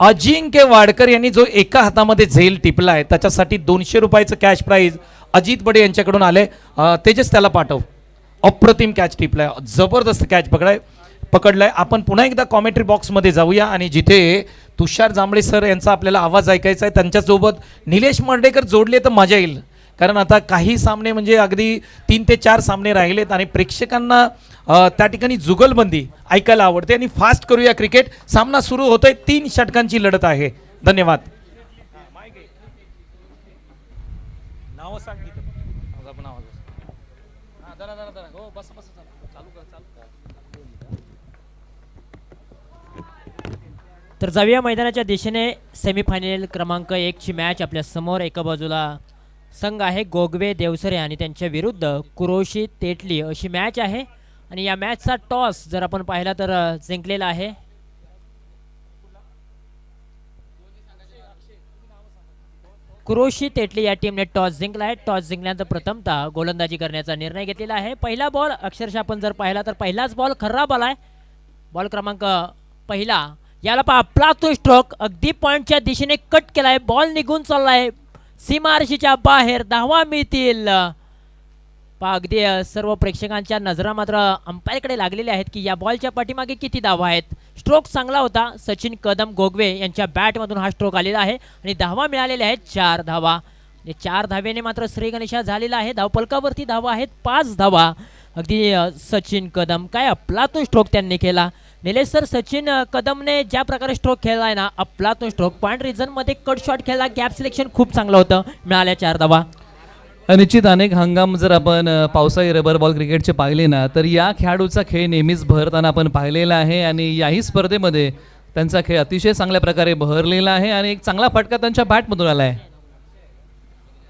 अजिंक्य वाडकर यांनी जो एका हातामध्ये झेल टिपलाय त्याच्यासाठी दोनशे रुपयाचं कॅश प्राईज अजित बडे यांच्याकडून आले तेजस त्याला पाठव. अप्रतिम कॅच टिपलाय. जबरदस्त कॅच पकडाय पकडलाय. आपण पुन्हा एकदा कॉमेंट्री बॉक्समध्ये जाऊया आणि जिथे तुषार जांभळे सर यांचा आपल्याला आवाज ऐकायचा आहे त्यांच्यासोबत निलेश मर्डेकर जोडले तर मजा येईल. कारण आता काही सामने म्हणजे अगदी तीन ते चार सामने राहिलेत आणि प्रेक्षकांना त्या ठिकाणी जुगलबंदी ऐकायला आवडते आणि फास्ट करूया क्रिकेट सामना सुरू होतोय तीन षटकांची लढत आहे धन्यवाद नाव सांग की इथं. माझं पण आवाज असतो. हा, जरा, जरा, जरा. हो, बस, बस, चालू. चालू कर, चालू कर. तर जाऊया मैदानाच्या दिशेने सेमीफायनल क्रमांक एकची मॅच आपल्यासमोर एका बाजूला संघ आहे गोगवे देवसरे आणि त्यांच्या विरुद्ध कुरोशी तेटली अशी मॅच आहे आणि या मॅचचा टॉस जर आपण पाहिला तर जिंकलेला आहे. क्रोशी तेटली या टीमने टॉस जिंकला आहे. टॉस जिंकल्यानंतर प्रथमतः गोलंदाजी करण्याचा निर्णय घेतलेला आहे. पहिला बॉल अक्षरशः आपण जर पाहिला तर पहिलाच बॉल खराब आलाय बॉल क्रमांक पहिला. याला पहा आपला तो स्ट्रोक अगदी पॉईंटच्या दिशेने कट केलाय. बॉल निघून चाललाय. सीमारशीच्या बाहेर दहावा मिळतील. पहा अगदी सर्व प्रेक्षकांच्या नजरा मात्र अंपायरकडे लागलेल्या आहेत की या बॉलच्या पाठीमागे किती धावा आहेत. स्ट्रोक चांगला होता. सचिन कदम गोगवे यांच्या बॅटमधून हा स्ट्रोक आलेला आहे आणि धावा मिळालेल्या आहेत. चार धावा. चार धावेने मात्र श्री गणेशा झालेला आहे. धावपलकावरती धावा आहेत. पाच धावा. अगदी सचिन कदम. काय अफलातून स्ट्रोक त्यांनी केला? निलेश सर सचिन कदमने ज्या प्रकारे स्ट्रोक खेळलाय ना अफलातून स्ट्रोक पॉईंट रिझनमध्ये कट शॉट खेळला. गॅप सिलेक्शन खूप चांगलं होतं. मिळाल्या चार धावा. निश्चित अनेक हंगाम जर आपण पावसाळी रबर बॉल क्रिकेटचे पाहिले ना तर या खेळाडूचा खेळ नेहमीच बहरताना आपण पाहिलेला आहे आणि याही स्पर्धेमध्ये त्यांचा खेळ अतिशय चांगल्या प्रकारे बहरलेला आहे आणि एक चांगला फटका त्यांच्या बॅटमधून आला आहे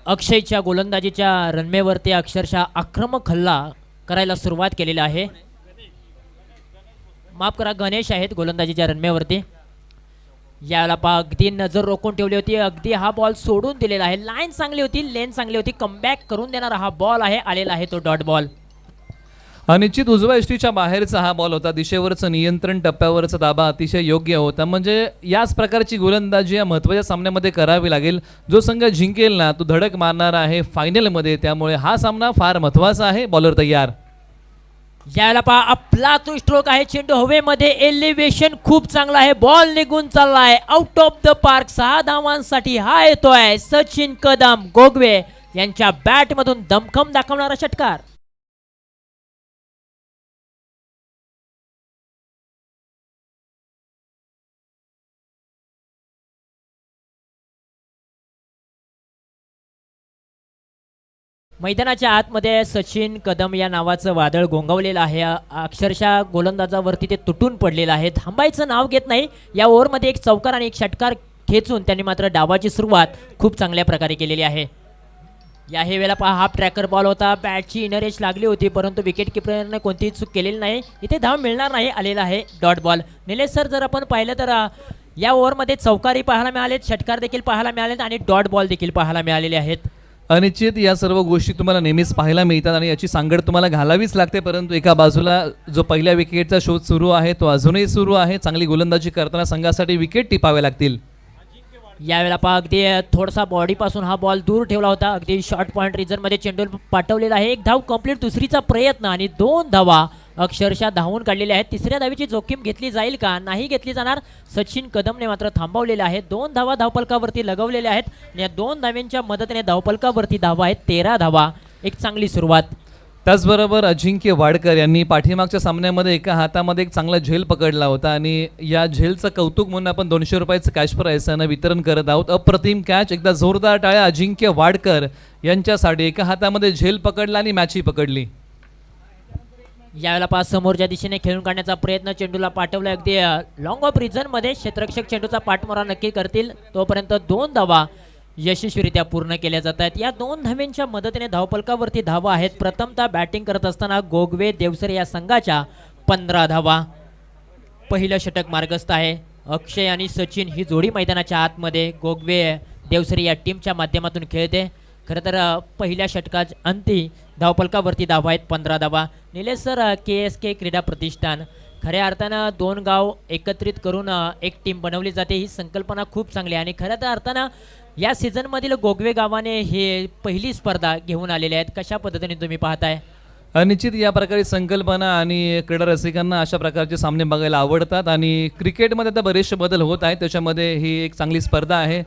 अक्षयच्या गोलंदाजीच्या रनमेवरती अक्षरशः आक्रमक हल्ला करायला सुरुवात केलेली आहे. माफ करा गणेश आहेत गोलंदाजीच्या रनमेवरती याला पा अगदी नजर रोखून ठेवली होती. अगदी हा बॉल सोडून दिलेला आहे. लाईन चांगली होती लेन चांगली होती. कमबॅक करून देणारा हा बॉल आहे आलेला आहे तो डॉट बॉल अनिश्चित उजव्या एष्टीच्या बाहेरचा हा बॉल होता. दिशेवरचं नियंत्रण टप्प्यावरचा दाबा अतिशय योग्य होता. म्हणजे याच प्रकारची गोलंदाजी या महत्त्वाच्या सामन्यामध्ये करावी लागेल. जो संघ जिंकेल ना तो धडक मारणार आहे फायनलमध्ये त्यामुळे हा सामना फार महत्त्वाचा आहे. बॉलर तयार. याला पहा आपला तो स्ट्रोक आहे चेंडू हवेमध्ये एलिव्हेशन खूप चांगला आहे. बॉल निघून चाललाय. आउट ऑफ द पार्क सहा धावांसाठी हा येतोय. सचिन कदम गोगवे यांच्या बॅटमधून दमखम दाखवणारा षटकार. मैदानाच्या आतमध्ये सचिन कदम या नावाचं वादळ गोंगवलेलं आहे. अक्षरशः गोलंदाजावरती ते तुटून पडलेलं आहे. थांबायचं नाव घेत नाही. या ओव्हरमध्ये एक चौकार आणि एक षटकार खेचून त्यांनी मात्र डावाची सुरुवात खूप चांगल्या प्रकारे केलेली आहे. या हे वेळेला पहा हाफ ट्रॅकर बॉल होता. बॅटची इनर एज लागली होती परंतु विकेट किपरने कोणतीही चूक केलेली नाही. इथे धाव मिळणार नाही आलेला आहे डॉट बॉल निलेश सर जर आपण पाहिलं तर या ओव्हरमध्ये चौकारी पाहायला मिळालेत षटकार देखील पाहायला मिळालेत आणि डॉट बॉल देखील पाहायला मिळालेले आहेत. अनिश्चित या सर्व गोष्टी तुम्हाला नेहमीच पाहायला मिळतात आणि याची सांगड तुम्हाला घालावीच लागते परंतु एका बाजूला जो पहिल्या विकेटचा शोध सुरू आहे तो अजूनही सुरू आहे. चांगली गोलंदाजी करताना संघासाठी विकेट टिपावे लागतील. यावेळेला पहा अगदी थोडासा बॉडीपासून हा बॉल दूर ठेवला होता. अगदी शॉर्ट पॉईंट रिझनमध्ये चेंडू पाठवलेला आहे. एक धाव कंप्लीट दुसरीचा प्रयत्न आणि दोन धावा अक्षरशः धावून काढलेल्या आहेत. तिसऱ्या धावीची जोखीम घेतली जाईल का? नाही घेतली जाणार. सचिन कदमने मात्र थांबवलेले आहे दोन धावा धावपलकावरती लगवलेल्या आहेत. आणि या दोन धाव्यांच्या मदतीने धावपलकावरती धावा आहेत. तेरा धावा. एक चांगली सुरुवात. त्याचबरोबर अजिंक्य वाडकर यांनी पाठीमागच्या सामन्यामध्ये एका हातामध्ये एक चांगला झेल पकडला होता. आणि या झेलचं कौतुक म्हणून आपण दोनशे रुपयाचं कॅश प्राईस यांना वितरण करत आहोत. अप्रतिम कॅच एकदा जोरदार टाळ्या अजिंक्य वाडकर यांच्यासाठी एका हातामध्ये झेल पकडला आणि मॅचही पकडली. यावेळेला पास समोरच्या दिशेने खेळून काढण्याचा प्रयत्न चेंडूला पाठवला. अगदी लॉंग ऑफमध्ये क्षेत्रक्षक चेंडूचा पाठमोरा नक्की करतील. तोपर्यंत दोन धावा यशस्वीरित्या पूर्ण केल्या जात आहेत. या दोन धाव्यांच्या मदतीने धावपलकावरती धावा आहेत. प्रथमतः बॅटिंग करत असताना गोगवे देवसरे या संघाच्या पंधरा धावा. पहिलं षटक मार्गस्थ आहे. अक्षय आणि सचिन ही जोडी मैदानाच्या आतमध्ये गोगवे देवसरे या टीमच्या माध्यमातून खेळते. खरं तर पहिल्या षटकाच्या अंती धावपलकावरती धावा आहेत पंधरा धावा. Nilesh sir K S K क्रीडा प्रतिष्ठान. खऱ्या अर्थानं दोन गाव एकत्रित करून एक टीम बनवली जाते ही संकल्पना खूप चांगली आहे. आणि खऱ्या तर अर्थानं या सीझनमधील गोगवे गावाने हे पहिली स्पर्धा घेऊन आलेले आहेत. कशा पद्धतीने तुम्ही पाहताय? निश्चित या प्रकारे संकल्पना आणि क्रीडा रसिकांना अशा प्रकारचे सामने बघायला आवडतात. आणि क्रिकेटमध्ये आता बरेचसे बदल होत आहेत. त्याच्यामध्ये ही एक चांगली स्पर्धा आहे.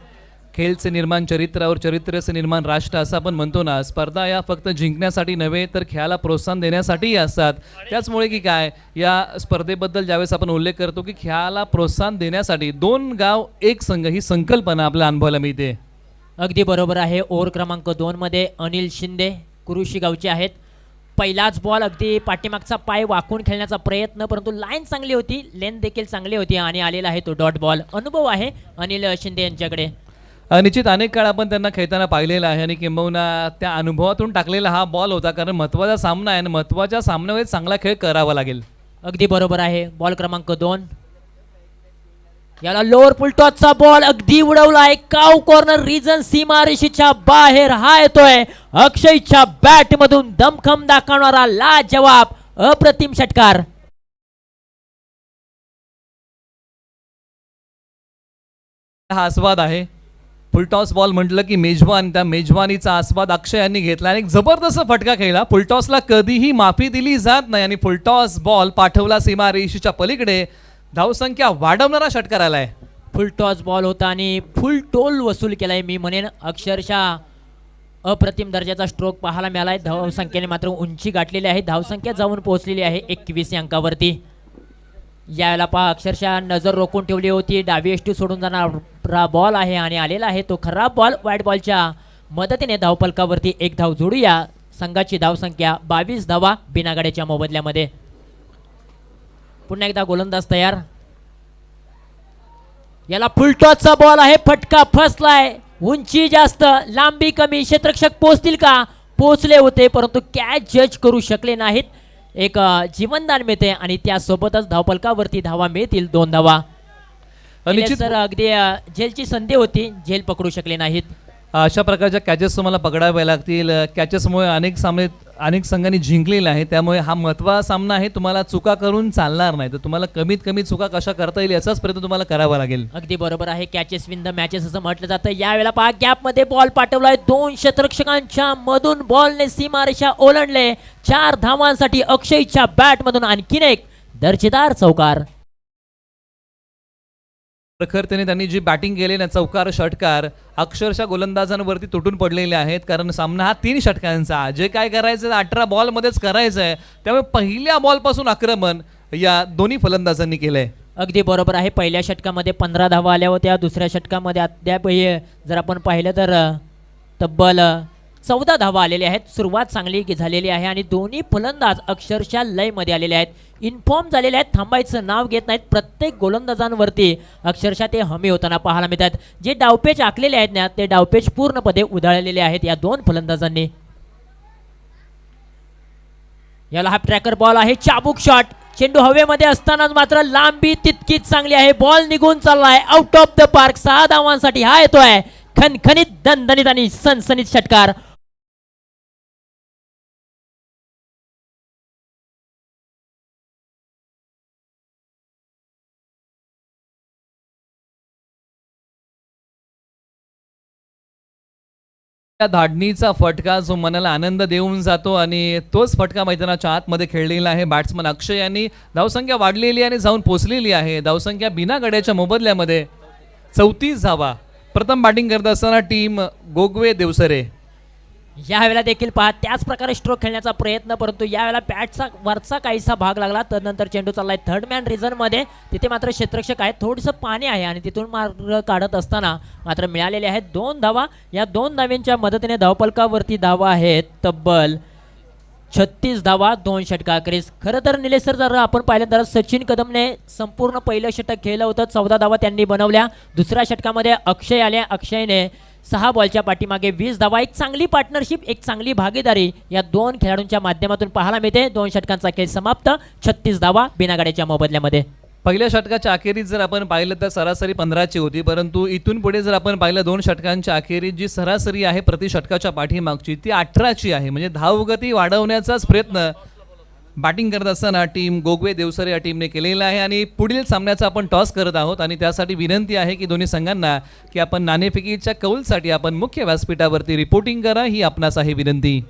खेळचे निर्माण चरित्रावर चरित्रचे निर्माण राष्ट्र असं आपण म्हणतो ना स्पर्धा या फक्त जिंकण्यासाठी नव्हे तर खेळाला प्रोत्साहन देण्यासाठीही असतात. त्याचमुळे की काय या स्पर्धेबद्दल ज्यावेळेस आपण उल्लेख करतो की खेळाला प्रोत्साहन देण्यासाठी दोन गाव एक संघ ही संकल्पना आपल्या अनुभवायला मिळते. अगदी बरोबर आहे. ओव्हर क्रमांक दोनमध्ये अनिल शिंदे कुरुशी गावचे आहेत. पहिलाच बॉल अगदी पाठीमागचा पाय वाकून खेळण्याचा प्रयत्न परंतु लाईन चांगली होती लेन देखील चांगली होती आणि आलेला आहे तो डॉट बॉल अनुभव आहे अनिल शिंदे यांच्याकडे. निश्चित अनेक काळ आपण त्यांना खेळताना पाहिलेलं आहे आणि किंबहुना त्या अनुभवातून टाकलेला हा बॉल होता. कारण महत्त्वाचा सामना आहे आणि महत्त्वाच्या सामन्यामध्ये चांगला खेळ करावा लागेल. अगदी बरोबर आहे. बॉल क्रमांक दोन. याला लोअर पुलटॉसचा बॉल अगदी उडवलाय काव कॉर्नर रिजन सीमारेषेच्या बाहेर हा येतोय. अक्षयच्या बॅट मधून दमखम दाखवणारा ला जवाब अप्रतिम षटकार. हा आस्वाद आहे. फुलटॉस बॉल म्हटलं की मेजवान त्या मेजवानीचा आस्वाद अक्षय यांनी घेतला आणि एक जबरदस्त फटका खेळला. फुलटॉसला कधीही माफी दिली जात नाही आणि फुलटॉस बॉल पाठवला सीमा सीमारेषेच्या पलीकडे. धावसंख्या वाढवणारा षटकार आलाय. फुल टॉस बॉल होता आणि फुल टोल वसूल केलाय मी म्हणेन अक्षरशः. अप्रतिम दर्जाचा स्ट्रोक पाहायला मिळालाय. धावसंख्येने मात्र उंची गाठलेली आहे. धावसंख्या जाऊन पोहोचलेली आहे एकवीस या अंकावरती. यावेळेला पहा अक्षरशः नजर रोखून ठेवली होती. डावी एष्टी सोडून जाणार बॉल आहे आणि आलेला आहे तो खराब बॉल वाईट बॉलच्या मदतीने धावपलकावरती एक धाव जोडूया. संघाची धावसंख्या बावीस धावा बिनागाड्याच्या मोबदल्यामध्ये. पुन्हा एकदा गोलंदाज तयार. याला फुलटॉसचा बॉल आहे. फटका फसलाय उंची जास्त लांबी कमी. क्षेत्रक्षक पोहोचतील का? पोहोचले होते परंतु कॅच जज करू शकले नाहीत. एक जीवनदान मिळते आणि त्यासोबतच धावपलकावरती धावा मिळतील. दोन धावा. निश्चित सर अगदी अ, झेलची संधी होती झेल पकडू शकले नाहीत. अशा प्रकारच्या कॅचेस तुम्हाला पकडाव्या लागतील. कॅचेसमुळे अनेक सामने अनेक संघांनी जिंकलेले आहे त्यामुळे हा महत्त्वाचा सामना आहे. तुम्हाला चुका करून चालणार नाही. तर तुम्हाला कमीत कमी चुका कशा करता येईल याचाच प्रयत्न तुम्हाला करावा लागेल. अगदी बरोबर आहे. कॅचेस विन द मॅचेस असं म्हटलं जातं. यावेळेला पहा गॅपमध्ये बॉल पाठवलाय. दोन शतरक्षकांच्या मधून बॉलने सीमारेषा ओलांडले. चार धावांसाठी अक्षयच्या बॅट मधून आणखीन एक दर्जेदार चौकार. प्रखरतेने त्यांनी जी बॅटिंग केली ना चौकार षटकार अक्षरशः गोलंदाजांवरती तुटून पडलेले आहेत. कारण सामना हा तीन षटकांचा. जे काय करायचं अठरा बॉलमध्येच करायचं आहे त्यामुळे पहिल्या बॉलपासून आक्रमण या दोन्ही फलंदाजांनी केलंय. अगदी बरोबर आहे. पहिल्या षटकामध्ये पंधरा धावा आल्या होत्या. दुसऱ्या षटकामध्ये अद्याप जर आपण पाहिलं तर तब्बल चौदा धावा आलेल्या आहेत. सुरुवात चांगली की झालेली आहे आणि दोन्ही फलंदाज अक्षरशः लयमध्ये आलेले आहेत. इन्फॉर्म झालेले आहेत. थांबायचं नाव घेत नाहीत. प्रत्येक गोलंदाजांवरती अक्षरशः ते हमी होताना पाहायला मिळतात. जे डावपेच आखलेले आहेत ना ते डावपेच पूर्णपणे उधळलेले आहेत या दोन फलंदाजांनी. याला हा ट्रॅकर बॉल आहे. चाबूक शॉट चेंडू हवेमध्ये असतानाच मात्र लांबी तितकीच चांगली आहे. बॉल निघून चाललाय. आउट ऑफ द पार्क सहा धावांसाठी हा येतोय. खनखनीत दणदणीत आणि सनसनीत षटकार. त्या धाडणीचा फटका जो मनाला आनंद देऊन जातो आणि तोच फटका मैदानाच्या आतमध्ये खेळलेला आहे. बॅट्समन अक्षय यांनी धावसंख्या वाढलेली आणि जाऊन पोचलेली आहे. धावसंख्या बिना गड्याच्या मोबदल्यामध्ये चौतीस धावा. प्रथम बॅटिंग करत असताना टीम गोगवे देवसरे यावेळेला देखील पहा त्याच प्रकारे स्ट्रोक खेळण्याचा प्रयत्न परंतु यावेळेला बॅटचा वरचा काहीसा भाग लागला तदनंतर चेंडू चाललाय थर्ड मॅन रिझनमध्ये तिथे मात्र क्षेत्रक्षक आहे थोडंसं पाणी आहे आणि तिथून मार्ग काढत असताना मात्र मिळालेले आहेत दोन धावा. या दोन धाव्यांच्या मदतीने धावपलकावरती धावा आहेत तब्बल छत्तीस धावा दोन षटका. क्रिस खरं तर निलेश सर जर आपण पाहिलं तर सचिन कदमने संपूर्ण पहिलं षटक खेळलं होतं. चौदा धावा त्यांनी बनवल्या. दुसऱ्या षटकामध्ये अक्षय आले अक्षयने सहा बॉलच्या पाठीमागे वीस धावा एक चांगली पार्टनरशिप एक चांगली भागीदारी या दोन खेळाडूंच्या माध्यमातून पाहायला मिळते. दोन षटकांचा खेळ समाप्त. छत्तीस धावा बिनागाड्याच्या मोबदल्यामध्ये. पहिल्या षटकाच्या अखेरीत जर आपण पाहिलं तर सरासरी पंधराची होती परंतु इथून पुढे जर आपण पाहिलं दोन षटकांच्या अखेरीत जी सरासरी आहे प्रति षटकाच्या पाठीमागची ती अठराची आहे. म्हणजे धावगती वाढवण्याचाच प्रयत्न बॅटिंग करत असताना टीम गोगवे देवसरे या टीमने केलेला आहे आणि पुढील सामन्याचा आपण टॉस करत आहोत आणि त्यासाठी विनंती आहे की दोन्ही संघांना की आपण नाणेफेकीच्या कौलसाठी आपण मुख्य व्यासपीठावरती रिपोर्टिंग करा ही आपणास आहे विनंती.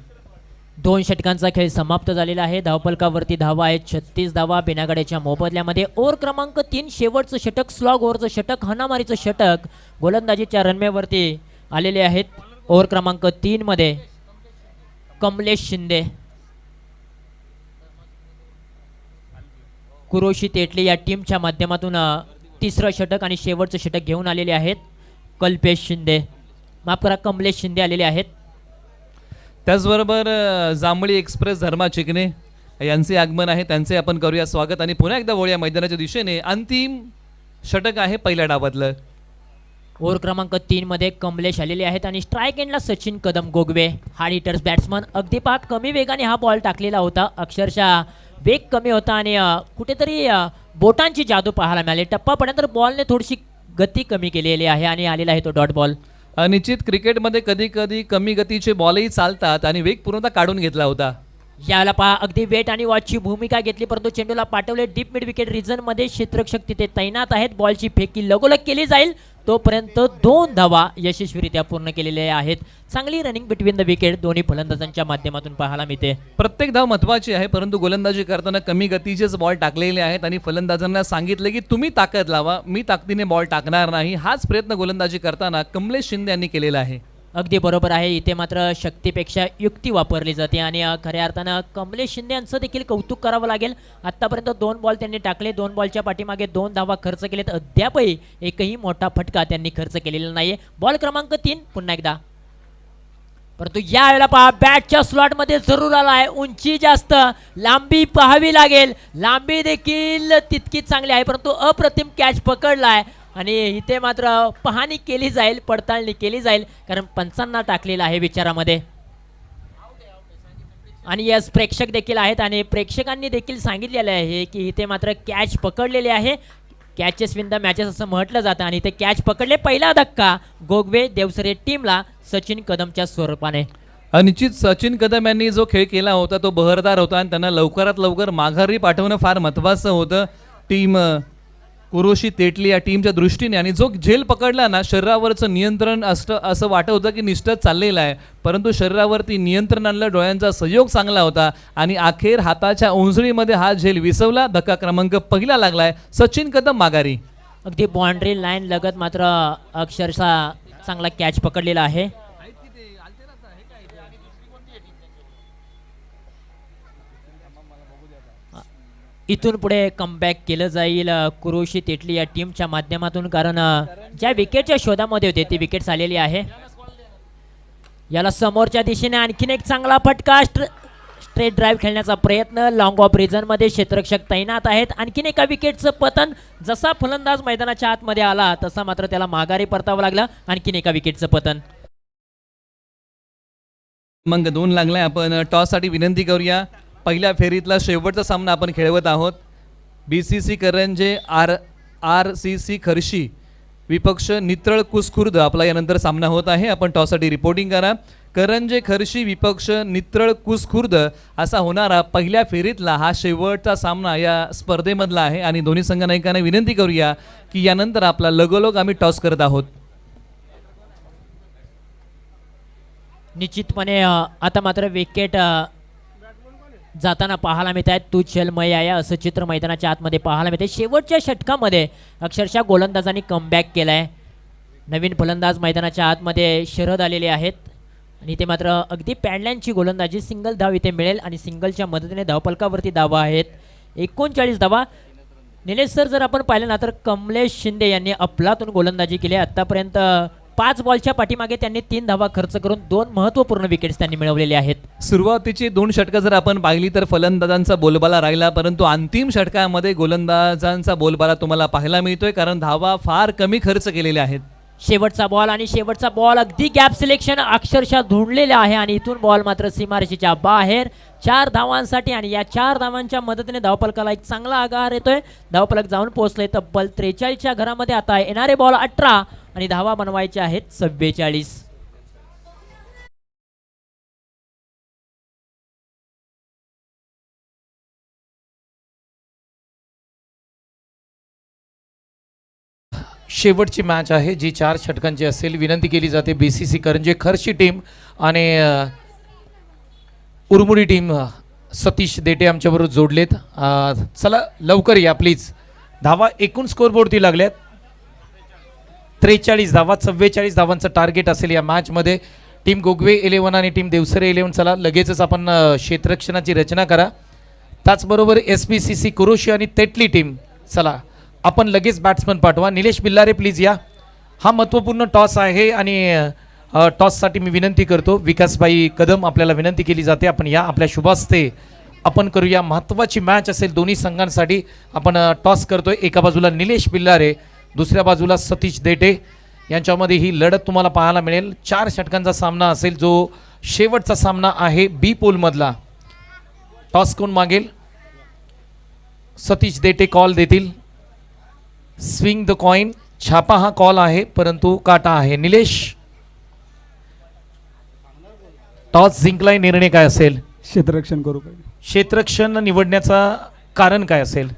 दोन षटकांचा खेळ समाप्त झालेला आहे. धावपलकावरती धावा आहेत. छत्तीस धावा बिनागड्याच्या मोबदल्यामध्ये. ओव्हर क्रमांक तीन शेवटचं षटक स्लॉग ओव्हरचं षटक हनामारीचं षटक. गोलंदाजीच्या रनवेवरती आलेले आहेत. ओव्हर क्रमांक तीनमध्ये कमलेश शिंदे. कुरोशी तेटले या टीमच्या माध्यमातून तिसरं षटक आणि शेवटचं षटक घेऊन आलेले आहेत. कल्पेश शिंदे. माफ करा कमलेश शिंदे आलेले आहेत. त्याचबरोबर जांभळी एक्सप्रेस धर्मा चिकणे यांचे आगमन आहे. त्यांचे आपण करूया स्वागत. आणि पुन्हा एकदा वळूया मैदानाच्या दिशेने. अंतिम षटक आहे पहिल्या डावातलं. ओव्हर क्रमांक तीन मध्ये कमलेश आलेले आहेत आणि स्ट्राईक एंडला Sachin Kadam Gogwe. Hard hitters batsman अगदी पाक कमी वेगाने हा बॉल टाकलेला होता. अक्षरशः वेग कमी होता आणि कुठेतरी बोटांची जादू पाहायला मिळाली. टप्पा पडल्यानंतर बॉलने थोडीशी गती कमी केलेली आहे आणि आलेला आहे तो डॉट बॉल. निश्चित क्रिकेटमध्ये कधी कधी कमी गतीचे बॉलही चालतात आणि वेग पूर्णतः काढून घेतला होता. याला पहा अगदी वेट आणि वॉचची भूमिका घेतली परंतु चेंडूला पाठवले डीप मिड विकेट रिझनमध्ये क्षेत्ररक्षक तिथे तैनात आहेत. बॉलची फेकी लगोलग केली जाईल. तोपर्यंत दोन धावा यशस्वीरित्या पूर्ण केलेल्या आहेत. चांगली रनिंग बिटवीन द विकेट दोन्ही फलंदाजांच्या माध्यमातून पाहायला मिळते. प्रत्येक धाव महत्वाची आहे परंतु गोलंदाजी करताना कमी गतीचेच बॉल टाकलेले आहेत आणि फलंदाजांना सांगितलं की तुम्ही ताकद लावा मी ताकदीने बॉल टाकणार नाही. हाच प्रयत्न गोलंदाजी करताना कमलेश शिंदे यांनी केलेला आहे. अगदी बरोबर आहे. इथे मात्र शक्तीपेक्षा युक्ती वापरली जाते आणि खऱ्या अर्थानं कमलेश शिंदे यांचं देखील कौतुक करावं लागेल. आत्तापर्यंत दोन बॉल त्यांनी टाकले. दोन बॉलच्या पाठीमागे दोन धावा खर्च केलेत. अद्यापही एकही मोठा फटका त्यांनी खर्च केलेला नाही बॉल क्रमांक तीन पुन्हा एकदा. परंतु या वेळेला पहा बॅटच्या स्लॉटमध्ये जरूर आला आहे. उंची जास्त लांबी पाहावी लागेल. लांबी देखील तितकीच चांगली आहे. परंतु अप्रतिम कॅच पकडला आहे आणि इथे मात्र पाहणी केली जाईल पडताळणी केली जाईल कारण पंचांना टाकलेलं आहे विचारामध्ये. आणि यस प्रेक्षक देखील आहेत आणि प्रेक्षकांनी देखील सांगितलेलं आहे की इथे मात्र कॅच पकडलेले आहे. कॅचेस विन द मॅचेस असं म्हटलं जातं आणि इथे कॅच पकडले पहिला धक्का गोगवे देवसरे टीमला सचिन कदमच्या स्वरूपाने. निश्चित सचिन कदम यांनी जो खेळ केला होता तो बहरदार होता आणि त्यांना लवकरात लवकर माघारी पाठवणं फार महत्त्वाचं होतं. टीम अ, तेटली या टीमच्या दृष्टीने आणि जो झेल पकडला ना शरीरावरचं नियंत्रण असतं असं वाटत होतं की निष्ठच चाललेलं आहे. परंतु शरीरावरती नियंत्रण आणलं डोळ्यांचा सहयोग चांगला होता आणि अखेर हाताच्या उंजळीमध्ये हा झेल विसवला. धक्का क्रमांक पहिला लागलाय. सचिन कदम माघारी. अगदी बाउंड्री लाईन लगत मात्र अक्षरशः चांगला कॅच पकडलेला आहे. इथून पुढे कमबॅक केलं जाईल कुरुशी कुरोशी तेटली या टीमच्या माध्यमातून. कारण ज्या विकेटच्या शोधामध्ये होते ती विकेट आलेली आहे. याला समोरच्या दिशेने आणखीन एक चांगला फटका स्ट्रेट ड्राईव्ह खेळण्याचा प्रयत्न. लॉंग ऑफ रिझनमध्ये क्षेत्ररक्षक तैनात आहेत. आणखीन एका विकेटचं पतन जसा फलंदाज मैदानाच्या आतमध्ये आला तसा मात्र त्याला माघारी परतावं लागलं. आणखीन एका विकेटचं पतन. मग दोन लागलाय. आपण टॉससाठी विनंती करूया. पहिल्या फेरीतला शेवटचा सामना आपण खेळवत आहोत. B C C Karanje R R C C Kharshi विपक्ष नित्रळ कुसखुर्द आपला यानंतर सामना होत आहे. आपण टॉससाठी रिपोर्टिंग करा. करंजे खर्शी विपक्ष नित्रळ कुसखुर्द असा होणारा पहिल्या फेरीतला हा शेवटचा सामना या स्पर्धेमधला आहे. आणि दोन्ही संघनायकांना विनंती करूया की यानंतर आपला लगोलग आम्ही टॉस करत आहोत. निश्चितपणे आता मात्र विकेट जाताना पाहायला मिळत आहेत. तू छलमय या आहे असं चित्र मैदानाच्या आतमध्ये पाहायला मिळते. शेवटच्या षटकामध्ये अक्षरशः गोलंदाजांनी कमबॅक केला आहे नवीन फलंदाज मैदानाच्या आतमध्ये शरद आलेले आहेत. आणि ते मात्र अगदी पॅडलँडची गोलंदाजी सिंगल धाव इथे मिळेल आणि सिंगलच्या मदतीने धावपलकावरती धावा आहेत. एकोणचाळीस धावा. निलेश सर जर आपण पाहिलं ना तर कमलेश शिंदे यांनी अफलातून गोलंदाजी केली आहे. पाच बॉलच्या पाठीमागे त्यांनी तीन धावा खर्च करून दोन महत्त्वपूर्ण विकेट्स त्यांनी मिळवलेले आहेत. सुरुवातीची दोन षटकं जर आपण पाहिली तर फलंदाजांचा बोलबाला राहिला परंतु अंतिम षटकामध्ये गोलंदाजांचा बोलबाला तुम्हाला पाहायला मिळतोय कारण धावा फार कमी खर्च केलेल्या आहेत. शेवटचा बॉल आणि शेवटचा बॉल अगदी गॅप सिलेक्शन अक्षरशः धुंडलेले आहे आणि इथून बॉल मात्र सीमारेषेच्या बाहेर. चार धावांसाठी आणि या चार धावांच्या मदतीने धावपलकाला एक चांगला आगार येतोय. धावपलक जाऊन पोहोचले तब्बल त्रेचाळीसच्या घरामध्ये. आता येणारे बॉल अठरा आणि धावा बनवायचे आहेत सव्वेचाळीस. शेवटची मॅच आहे जी चार षटकांची असेल. विनंती केली जाते B C C Karanje Kharshi team आणि उरमुडी टीम सतीश देटे आमच्याबरोबर जोडलेत. चला लवकर या प्लीज धावा एकूण स्कोरबोर्डती लागल्यात. त्रेचाळीस धावा चव्वेचाळीस धावांचं टार्गेट असेल या मॅचमध्ये टीम गोगवे इलेव्हन आणि टीम देवसरे इलेव्हन चला लगेचच आपण क्षेत्ररक्षणाची रचना करा. त्याचबरोबर S P C C Kuroshi आणि तेटली टीम चला आपण लगेच बॅट्समन पाठवा. निलेश बिल्लारे प्लीज या. हा महत्त्वपूर्ण टॉस आहे आणि टॉससाठी मी विनंती करतो. विकासबाई कदम आपल्याला विनंती केली जाते. आपण या आपल्या शुभास्ते. आपण करूया महत्त्वाची मॅच असेल दोन्ही संघांसाठी. आपण टॉस करतोय. एका बाजूला निलेश बिल्लारे दुसऱ्या बाजूला सतीश देटे. यांच्यामध्ये ही लढत तुम्हाला पाहायला मिळेल. चार षटकांचा सामना असेल जो शेवटचा सामना आहे बी पोलमधला टॉस कोण मागेल? सतीश देटे कॉल देतील. स्विंग द कॉइन छापा हा कॉल आहे परंतु काटा आहे. निलेश. टॉस जिंकलाय निर्णय काय असेल? क्षेत्ररक्षण करू पाहिजे क्षेत्रक्षण निवडण्याचा कारण काय असेल?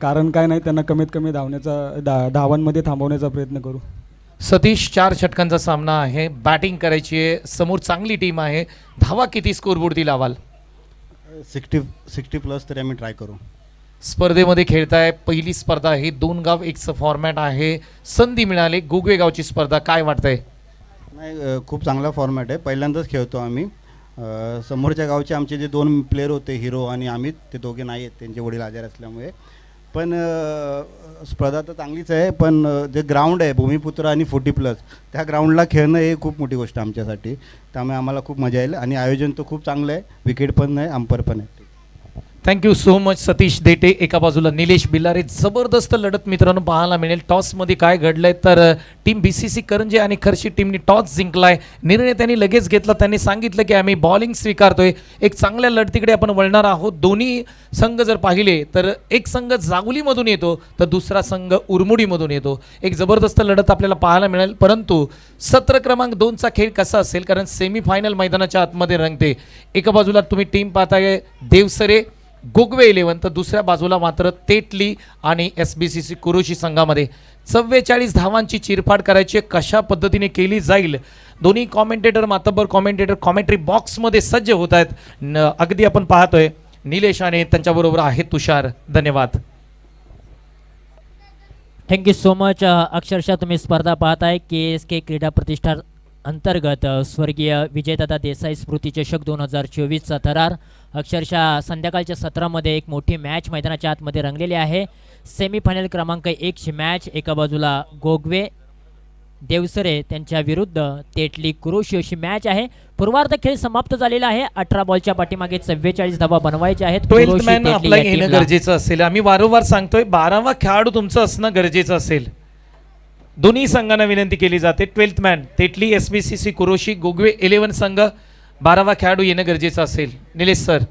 कारण काय नाही त्यांना कमीत कमी धावण्याचा धा धावांमध्ये थांबवण्याचा प्रयत्न करू. सतीश चार षटकांचा सामना आहे. बॅटिंग करायची आहे. समोर चांगली टीम आहे. धावा किती स्कोरबोर्डती लावाल? सिक्स्टी सिक्स्टी प्लस तरी आम्ही ट्राय करू. स्पर्धेमध्ये खेळताय. पहिली स्पर्धा आहे दोन गाव एकचं फॉर्मॅट आहे. संधी मिळाली. गोगवे गावची स्पर्धा काय वाटतंय? नाही खूप चांगला फॉर्मॅट आहे. पहिल्यांदाच खेळतो आम्ही. अ, समोरच्या गावचे आमचे जे दोन प्लेअर होते हिरो आणि अमित ते दोघे नाही आहेत. त्यांचे वडील आजार असल्यामुळे. पण अ, स्पर्धा तर चांगलीच आहे. पण अ, जे ग्राउंड आहे भूमिपुत्र आणि फोर्टी प्लस त्या ग्राउंडला खेळणं हे खूप मोठी गोष्ट आमच्यासाठी. त्यामुळे आम्हाला खूप मजा येईल. आणि आयोजन तर खूप चांगलं आहे. विकेट पण आहे अंपर पण आहे thank you so much Satish Dete एका बाजूला निलेश बिल्लारे. जबरदस्त लढत मित्रांनो पाहायला मिळेल. टॉसमध्ये काय घडलंय? तर team B C C Karanje आणि खर्शी टीमनी टॉस जिंकलाय. निर्णय त्यांनी लगेच घेतला. त्यांनी सांगितलं की आम्ही बॉलिंग स्वीकारतोय. एक चांगल्या लढतीकडे आपण वळणार आहोत. दोन्ही संघ जर पाहिले तर एक संघ जागुलीमधून येतो तर दुसरा संघ उरमुडीमधून येतो. एक जबरदस्त लढत आपल्याला पाहायला मिळेल. परंतु सत्र क्रमांक दोनचा खेळ कसा असेल? कारण सेमीफायनल मैदानाच्या आतमध्ये रंगते. एका बाजूला तुम्ही टीम पाहताय देवसरे. गोगवे इलेव्हन तर दुसऱ्या बाजूला मात्र तेटली आणि S B C C Kurushi संघामध्ये. चव्वेचाळीस धावांची चिरफाड करायची कशा पद्धतीने केली जाईल? दोन्ही कॉमेंटेटर मातब्बर कॉमेंटेटर कॉमेंट्री बॉक्समध्ये सज्ज होत आहेत. न- अगदी आपण पाहतोय. निलेश आणि त्यांच्याबरोबर आहे तुषार. धन्यवाद. थँक्यू सो मच अक्षरशः तुम्ही स्पर्धा पाहताय. के एस के क्रीडा प्रतिष्ठान अंतर्गत स्वर्गीय विजयदादा देसाई स्मृती चषक दोन हजार चोवीसचा थरार. अक्षरशः संध्याकाळच्या सत्रामध्ये एक मोठी मॅच मैदानाच्या आतमध्ये रंगलेली आहे. सेमीफायनल क्रमांक एकची मॅच एका बाजूला गोगवे देवसरे त्यांच्या विरुद्ध तेटली कुरोशी अशी मॅच आहे. पूर्वार्ध खेळ समाप्त झालेला आहे. अठरा बॉलच्या पाठीमागे चव्वेचाळीस धावा बनवायच्या आहेत. गरजेचं असेल. आम्ही वारंवार सांगतोय बारावा खेळाडू तुमचं असणं गरजेचं असेल. दोन्ही संघांना विनंती केली जाते. Twelfth man Tetli S B C C Kuroshi Gogwe eleven संघ बारावा खेळाडू येणं गरजेचं असेल. निलेश सर.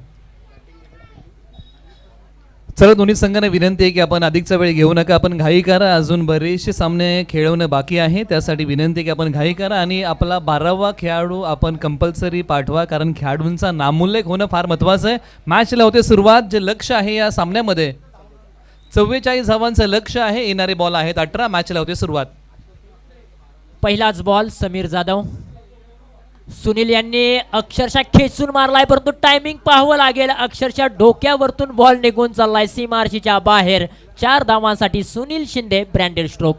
चला दोन्ही संघांना विनंती आहे की आपण अधिकचा वेळ घेऊ नका. आपण घाई करा. अजून बरेचसे सामने खेळवणं बाकी आहे. त्यासाठी विनंती आहे की आपण घाई करा आणि आपला बारावा खेळाडू आपण कंपल्सरी पाठवा कारण खेळाडूंचा नामोल्लेख होणं फार महत्त्वाचं आहे. मॅचला होते सुरुवात. जे लक्ष आहे या सामन्यामध्ये चव्वेचाळीस धावांचं लक्ष आहे. येणारे बॉल आहेत अठरा. मॅचला होते सुरुवात. पहिलाच बॉल समीर जाधव. सुनील यांनी अक्षरशः खेचून मारलाय परंतु टायमिंग पाहावं लागेल. अक्षरशः डोक्यावरतून बॉल निघून चाललाय सीमारशीच्या बाहेर. चार धावांसाठी सुनील शिंदे ब्रँडेड स्ट्रोक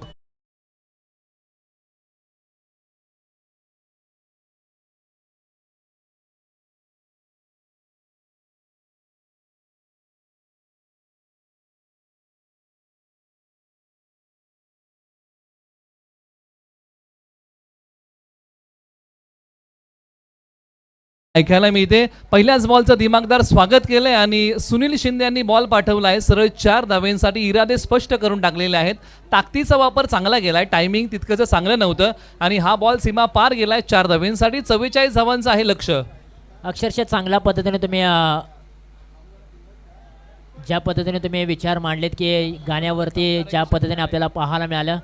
ऐकायला मिळते. पहिल्याच बॉलचं दिमागदार स्वागत केलंय आणि सुनील शिंदे यांनी बॉल पाठवलाय. सरळ चार धावेंसाठी इरादे स्पष्ट करून टाकलेले आहेत. ताकदीचा वापर चांगला गेलाय. टायमिंग तितकंच चांगलं नव्हतं आणि हा बॉल सीमा पार गेलाय चार धावेंसाठी चव्वेचाळीस धावांचं आहे लक्ष. अक्षरशः चांगल्या पद्धतीने तुम्ही ज्या पद्धतीने तुम्ही विचार मांडलेत की गाण्यावरती ज्या पद्धतीने आपल्याला पाहायला मिळालं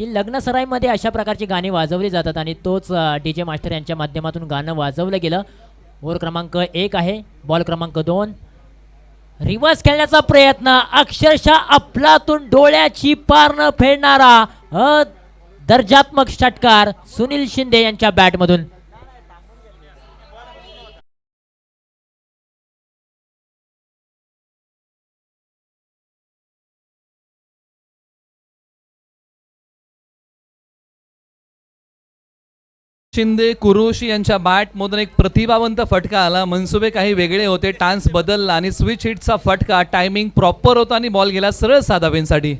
की लग्न सराईमध्ये अशा प्रकारची गाणी वाजवली जातात आणि तोच डी जे मास्टर यांच्या माध्यमातून गाणं वाजवलं गेलं. ओव्हर क्रमांक एक आहे बॉल क्रमांक दोन. रिव्हर्स खेळण्याचा प्रयत्न अक्षरशः आपलातून डोळ्याची पार न फेडणारा दर्जात्मक षटकार सुनील शिंदे यांच्या बॅटमधून. शिंदे कुरुशी यांच्या बॅटमधून एक प्रतिभावंत फटका आला. मनसुबे काही वेगळे होते. टान्स बदलला आणि स्विच हिटचा फटका. टायमिंग प्रॉपर होता आणि बॉल गेला सरळ साधावेंसाठी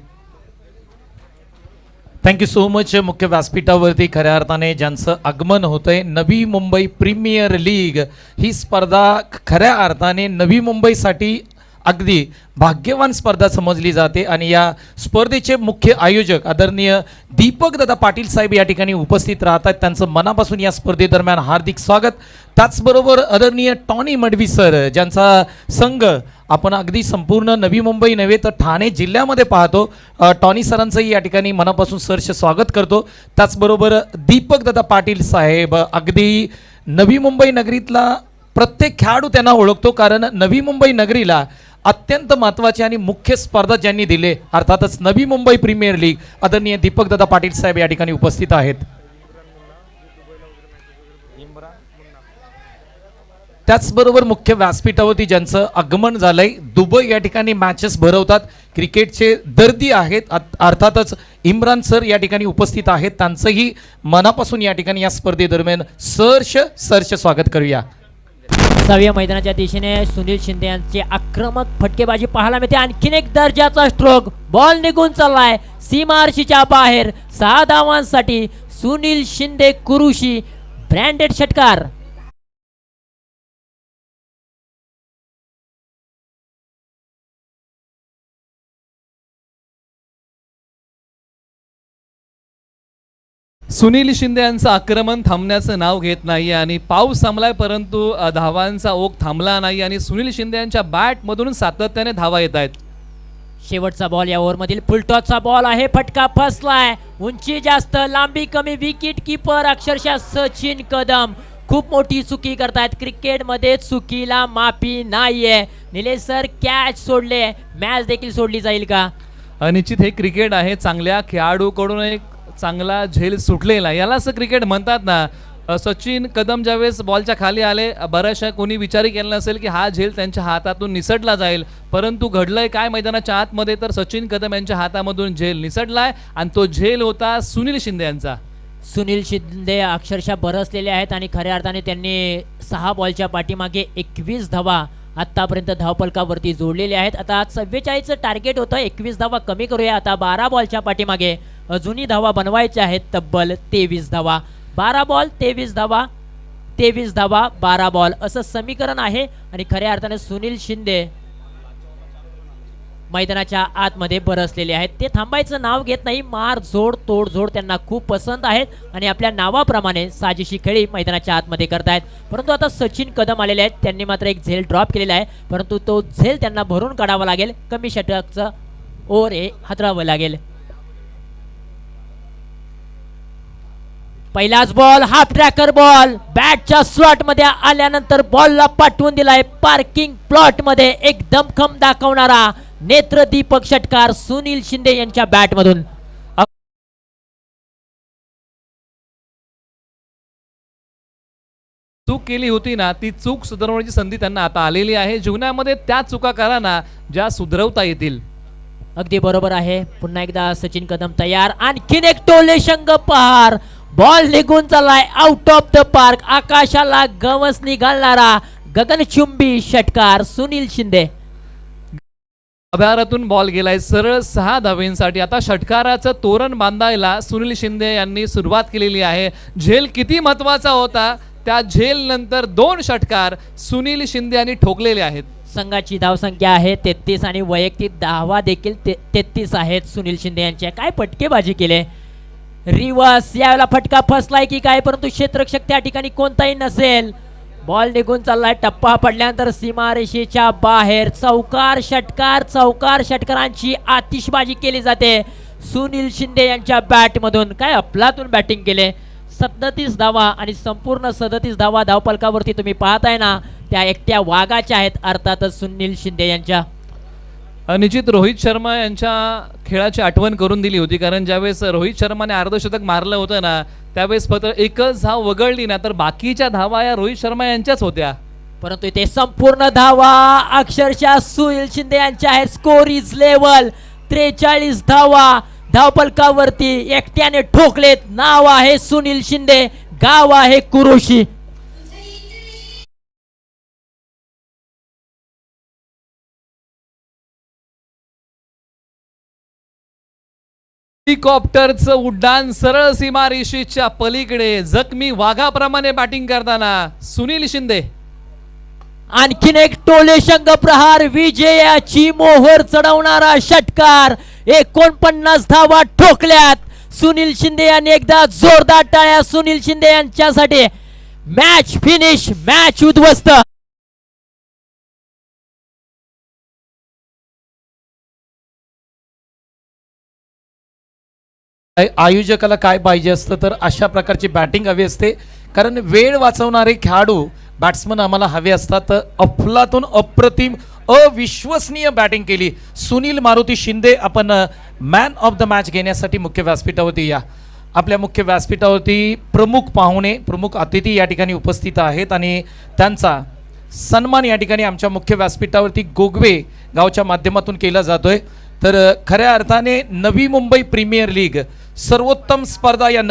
थँक्यू सो मच मुख्य व्यासपीठावरती. खऱ्या अर्थाने ज्यांचं आगमन होतंय नवी मुंबई प्रीमियर लीग. ही स्पर्धा खऱ्या अर्थाने नवी मुंबईसाठी अगदी भाग्यवान स्पर्धा समजली जाते आणि या स्पर्धेचे मुख्य आयोजक आदरणीय दीपक दादा पाटील साहेब या ठिकाणी उपस्थित राहतात. त्यांचं मनापासून या स्पर्धेदरम्यान हार्दिक स्वागत. त्याचबरोबर आदरणीय टॉनी मडवी सर ज्यांचा संघ आपण अगदी संपूर्ण नवी मुंबई नव्हे तर ठाणे जिल्ह्यामध्ये पाहतो. टॉनी सरांचंही या ठिकाणी मनापासून सरसे स्वागत करतो. त्याचबरोबर दीपक दादा पाटील साहेब अगदी नवी मुंबई नगरीतला प्रत्येक खेळाडू त्यांना ओळखतो कारण नवी मुंबई नगरीला अत्यंत महत्त्वाचे आणि मुख्य स्पर्धा ज्यांनी दिले अर्थातच नवी मुंबई प्रीमियर लीग आदरणीय दीपक दादा पाटील साहेब या ठिकाणी उपस्थित आहेत. त्याचबरोबर मुख्य व्यासपीठावरती ज्यांचं आगमन झालंय दुबई या ठिकाणी मॅचेस भरवतात. क्रिकेटचे दर्दी आहेत अर्थातच इम्रान सर या ठिकाणी उपस्थित आहेत. त्यांचंही मनापासून या ठिकाणी या स्पर्धेदरम्यान सरश सरश स्वागत करूया. सहाव्या मैदानाच्या दिशेने सुनील शिंदे यांचे आक्रमक फटकेबाजी पाहायला मिळते. आणखीन एक दर्जाचा स्ट्रोक बॉल निघून चाललाय. सीमारशीच्या बाहेर. सहा धावांसाठी सुनील शिंदे कुरुशी. ब्रँडेड षटकार. सुनील शिंदे यांचं आक्रमण थांबण्याचं नाव घेत नाही आणि पाऊस थांबलाय परंतु धावांचा ओघ थांबला नाही आणि सुनील शिंदे यांच्या बॅटमधून सातत्याने धावा येत आहेत. शेवटचा बॉल या ओव्हरमधील फुलटॉसचा बॉल आहे फटका फसलाय. उंची जास्त लांबी कमी विकेट किपर अक्षरशः सचिन कदम. खूप मोठी चुकी करतायत क्रिकेटमध्ये चुकीला माफी नाहीये. निलेश सर कॅच सोडले मॅच देखील सोडली जाईल का? निश्चित हे क्रिकेट आहे चांगल्या खेळाडूकडून एक चांगला झेल सुटलेला याला असं क्रिकेट म्हणतात ना सचिन कदम ज्यावेळेस बॉलच्या खाली आले बऱ्याचशा कोणी विचारही केला नसेल की हा झेल त्यांच्या हातातून निसटला जाईल. परंतु घडलंय काय मैदानाच्या आतमध्ये तर सचिन कदम यांच्या हातामधून झेल निसटलाय आणि तो झेल होता सुनील शिंदे यांचा. सुनील शिंदे अक्षरशः बरसलेले आहेत आणि खऱ्या अर्थाने त्यांनी सहा बॉलच्या पाठीमागे एकवीस धावा आत्तापर्यंत धावपलकावरती जोडलेले आहेत. आता सव्वेचाळीसचं टार्गेट होतं. एकवीस धावा कमी करूया. आता बारा बॉलच्या पाठीमागे अजूनही धावा बनवायच्या आहेत तब्बल तेवीस धावा. बारा बॉल तेवीस धावा तेवीस धावा बारा बॉल असं समीकरण आहे आणि खऱ्या अर्थाने सुनील शिंदे मैदानाच्या आतमध्ये बरसलेले आहेत. ते थांबायचं नाव घेत नाही मार जोड तोडझोड त्यांना खूप पसंत आहेत आणि आपल्या नावाप्रमाणे साजेशी खेळी मैदानाच्या आतमध्ये करतायत. परंतु आता सचिन कदम आलेले आहेत त्यांनी मात्र एक झेल ड्रॉप केलेला आहे. परंतु तो झेल त्यांना भरून काढावा लागेल. कमी षटकचं ओर हे हातळावं लागेल. पहिलाच बॉल हाफ ट्रॅकर बॉल बॅटच्या स्लॉटमध्ये आल्यानंतर बॉलला पाठवून दिलाय पार्किंग प्लॉटमध्ये एक दमखम दाखवणारा नेत्र दीपक षटकार सुनील शिंदे यांच्या बॅट मधून. चूक केली होती ना ती चूक सुधारण्याची संधी त्यांना आता आलेली आहे. जीवनामध्ये त्या चुका करा ना ज्या सुधरवता येतील. अगदी बरोबर आहे. पुन्हा एकदा सचिन कदम तयार. आणखीन एक टोले शंग पहार. बॉल निघून चाललाय. आउट ऑफ द पार्क आकाशाला गवस निघालणारा गगनचुंबी षटकार सुनील शिंदे. अभ्यारातून बॉल गेलाय. सरळ सहा धावेंसाठी आता षटकाराचं तोरण बांधायला सुनील शिंदे यांनी सुरुवात केलेली आहे. झेल किती महत्त्वाचा होता? त्या झेल नंतर दोन षटकार सुनील शिंदे यांनी ठोकलेले आहेत. संघाची धावसंख्या आहे तेहतीस आणि वैयक्तिक धावा देखील ते तेहतीस आहेत सुनील शिंदे यांच्या काय फटकेबाजी केले? रिवर्स यावेळेला फटका फसलाय की काय? परंतु क्षेत्रक्षक त्या ठिकाणी कोणताही नसेल. बॉल निघून चाललाय टप्पा पडल्यानंतर सीमारेषेच्या बाहेर. चौकार षटकार चौकार षटकारांची आतिषबाजी केली जाते. सुनील शिंदे यांच्या बॅटमधून काय अपलातून बॅटिंग केले? सदतीस धावा आणि संपूर्ण सदतीस धावा धावपलकावरती तुम्ही पाहताय ना त्या एकट्या वाघाच्या आहेत अर्थातच सुनील शिंदे यांच्या. निश्चित रोहित शर्मा यांच्या खेळाची आठवण करून दिली होती कारण ज्यावेळेस रोहित शर्माने अर्धशतक मारलं होतं ना त्यावेळेस फक्त एकच धाव वगळली ना तर बाकीच्या धावा या रोहित शर्मा यांच्याच होत्या. परंतु इथे संपूर्ण धावा अक्षरशः सुनील शिंदे यांच्या आहेत स्कोर इज लेवल त्रेचाळीस धावा धावपलकावरती एकट्याने ठोकलेत. नाव आहे सुनील शिंदे गाव आहे कुरोशी. हेलिकॉप्टरचं उड्डाण सरळ सीमा सीमारेषेच्या पलीकडे. जखमी वाघाप्रमाणे बॅटिंग करताना सुनील शिंदे. आणखीन एक टोले शंग प्रहार विजयाची मोहर चढवणारा षटकार एकोणपन्नास धावा ठोकल्यात. सुनील शिंदे यांनी एकदा जोरदार टाळ्या सुनील शिंदे यांच्यासाठी. मॅच फिनिश मॅच उद्ध्वस्त. आयोजकाला काय पाहिजे असतं तर अशा प्रकारची बॅटिंग हवी असते. कारण वेळ वाचवणारे खेळाडू बॅट्समन आम्हाला हवे असतात. तर अफलातून अप्रतिम अविश्वसनीय बॅटिंग केली. सुनील मारुती शिंदे आपण मॅन ऑफ द मॅच घेण्यासाठी मुख्य व्यासपीठावरती या. आपल्या मुख्य व्यासपीठावरती प्रमुख पाहुणे प्रमुख अतिथी या ठिकाणी उपस्थित आहेत आणि त्यांचा सन्मान या ठिकाणी आमच्या मुख्य व्यासपीठावरती गोगवे गावच्या माध्यमातून केला जातोय. तर खऱ्या अर्थाने नवी मुंबई प्रीमियर लीग सर्वोत्तम स्पर्धा या नवीन